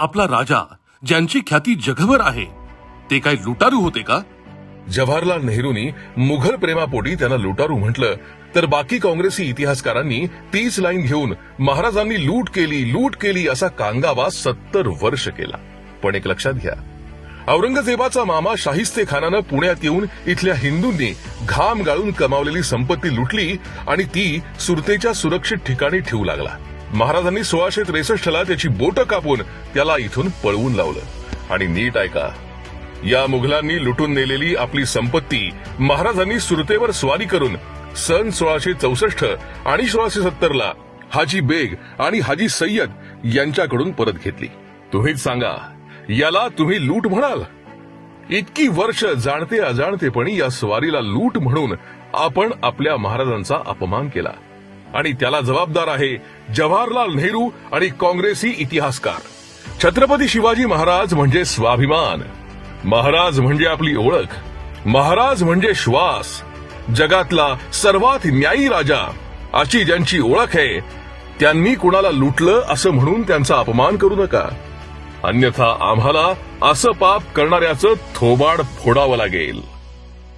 आपला राजा ज्यांची ख्याती जगभर आहे ते काय लुटारू होते का? जवाहरलाल नेहरूंनी मुघल प्रेमापोटी त्यांना लुटारू म्हटलं तर बाकी काँग्रेसी इतिहासकारांनी तीच लाईन घेऊन महाराजांनी लूट केली लूट केली असा कांगावा सत्तर वर्ष केला. पण एक लक्षात घ्या औरंगजेबाचा मामा शाहिस्ते खानानं पुण्यात येऊन इथल्या हिंदूंनी घाम गाळून कमावलेली संपत्ती लुटली आणि ती सुरतेच्या सुरक्षित ठिकाणी ठेवू लागला. महाराजांनी सोळाशे त्रेसष्टला त्याची बोटं कापून त्याला इथून पळवून लावलं. आणि नीट ऐका या मुघलांनी लुटून नेलेली आपली संपत्ती महाराजांनी सुरतेवर स्वारी करून सन सोळाशे चौसष्ट आणि सोळाशे सत्तर ला हाजी बेग आणि हाजी सय्यद यांच्याकडून परत घेतली. तुम्हीच सांगा याला तुम्ही लूट म्हणाल? इतकी वर्ष जाणते अजाणतेपणी या स्वारीला लूट म्हणून आपण आपल्या महाराजांचा अपमान केला. आणि त्याला जबाबदार आहे जवाहरलाल नेहरू आणि काँग्रेसी इतिहासकार. छत्रपती शिवाजी महाराज म्हणजे स्वाभिमान. महाराज म्हणजे आपली ओळख. महाराज म्हणजे श्वास. जगातला सर्वात न्यायी राजा अशी ज्यांची ओळख आहे त्यांनी कुणाला लुटलं असं म्हणून त्यांचा अपमान करू नका. अन्यथा आम्हाला असं पाप करणाऱ्याचं थोबाड फोडावं लागेल.